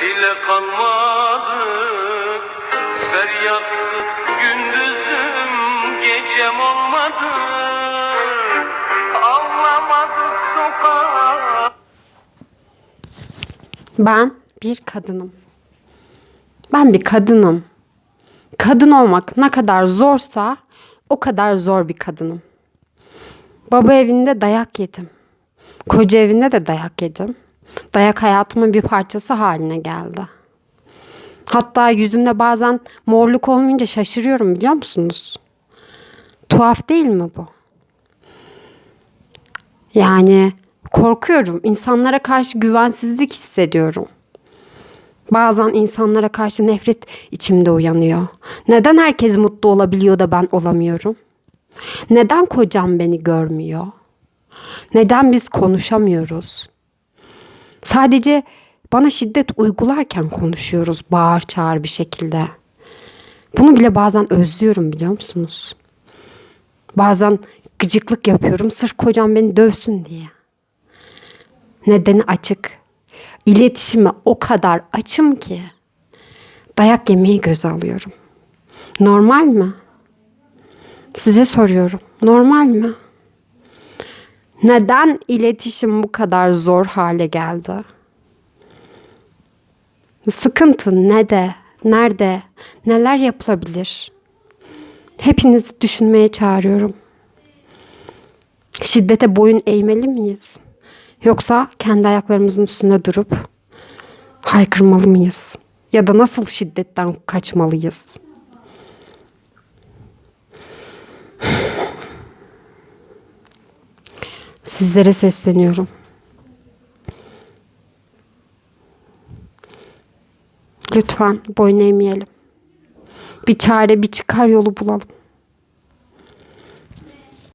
çile kalmadı Feryatsız gündüzüm gecem olmadı Ağlamadık sokağa Ben bir kadınım. Ben bir kadınım. Kadın olmak ne kadar zorsa o kadar zor bir kadınım. Baba evinde dayak yedim. Koca evinde de dayak yedim. Dayak hayatımın bir parçası haline geldi. Hatta yüzümde bazen morluk olmayınca şaşırıyorum biliyor musunuz? Tuhaf değil mi bu? Yani korkuyorum. İnsanlara karşı güvensizlik hissediyorum. Bazen insanlara karşı nefret içimde uyanıyor. Neden herkes mutlu olabiliyor da ben olamıyorum? Neden kocam beni görmüyor? Neden biz konuşamıyoruz? Sadece bana şiddet uygularken konuşuyoruz bağır çağır bir şekilde. Bunu bile bazen özlüyorum biliyor musunuz? Bazen gıcıklık yapıyorum sırf kocam beni dövsün diye. Nedeni açık. İletişime o kadar açım ki dayak yemeyi göze alıyorum. Normal mi? Size soruyorum. Normal mi? Neden iletişim bu kadar zor hale geldi? Sıkıntı ne de, nerede, neler yapılabilir? Hepinizi düşünmeye çağırıyorum. Şiddete boyun eğmeli miyiz? Yoksa kendi ayaklarımızın üstünde durup haykırmalı mıyız? Ya da nasıl şiddetten kaçmalıyız? Sizlere sesleniyorum. Lütfen boyun eğmeyelim. Bir çare, bir çıkar yolu bulalım.